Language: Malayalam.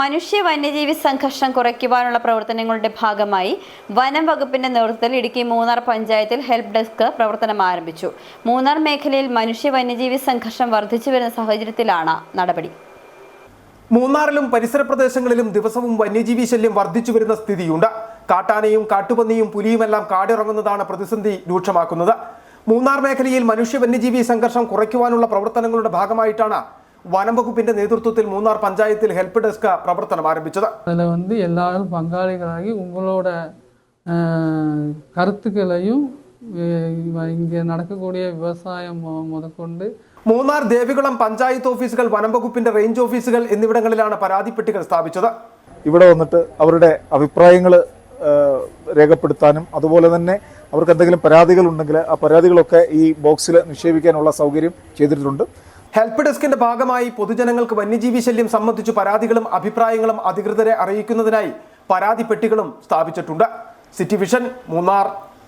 മനുഷ്യ വന്യജീവി സംഘർഷം കുറയ്ക്കുവാനുള്ള പ്രവർത്തനങ്ങളുടെ ഭാഗമായി വനം വകുപ്പിന്റെ നേതൃത്വത്തിൽ ഇടുക്കി മൂന്നാർ പഞ്ചായത്തിൽ ഹെൽപ്പ് ഡെസ്ക് പ്രവർത്തനം ആരംഭിച്ചു. മൂന്നാർ മേഖലയിൽ മനുഷ്യ വന്യജീവി സംഘർഷം വർദ്ധിച്ചു വരുന്ന സാഹചര്യത്തിലാണ് നടപടി. മൂന്നാറിലും പരിസര പ്രദേശങ്ങളിലും ദിവസവും വന്യജീവി ശല്യം വർദ്ധിച്ചു വരുന്ന സ്ഥിതിയുണ്ട്. കാട്ടാനയും കാട്ടുപന്നിയും പുലിയുമെല്ലാം കാടിറങ്ങുന്നതാണ് പ്രതിസന്ധി രൂക്ഷമാക്കുന്നത്. മൂന്നാർ മേഖലയിൽ മനുഷ്യ വന്യജീവി സംഘർഷം കുറയ്ക്കുവാനുള്ള പ്രവർത്തനങ്ങളുടെ ഭാഗമായിട്ടാണ് വനംവകുപ്പിന്റെ നേതൃത്വത്തിൽ മൂന്നാർ പഞ്ചായത്തിൽ பஞ்சாயத்தில் ഡെസ്ക് പ്രവർത്തനം ആരംഭിച്ചത്. ஆரம்பிச்சது அதில் வந்து எல்லாரும் பங்காளிகளாகி உங்களோட கருத்துக்களையும் இங்கே நடக்கக்கூடிய മൂന്നാർ ദേവികുളം പഞ്ചായത്ത് ഓഫീസുകൾ വനം വകുപ്പിന്റെ റേഞ്ച് ഓഫീസുകൾ എന്നിവിടങ്ങളിലാണ് പരാതിപ്പെട്ടികൾ സ്ഥാപിച്ചത്. ഇവിടെ വന്നിട്ട് അവരുടെ അഭിപ്രായങ്ങൾ രേഖപ്പെടുത്താനും അതുപോലെ തന്നെ അവർക്ക് എന്തെങ്കിലും പരാതികൾ ഉണ്ടെങ്കിൽ ആ പരാതികളൊക്കെ ഈ ബോക്സിൽ നിക്ഷേപിക്കാനുള്ള സൗകര്യം ചെയ്തിട്ടുണ്ട്. ഹെൽപ്പ് ഡെസ്കിന്റെ ഭാഗമായി പൊതുജനങ്ങൾക്ക് വന്യജീവി ശല്യം സംബന്ധിച്ചു പരാതികളും അഭിപ്രായങ്ങളും അധികൃതരെ അറിയിക്കുന്നതിനായി പരാതി പെട്ടികളും സ്ഥാപിച്ചിട്ടുണ്ട്. City vision Munnar.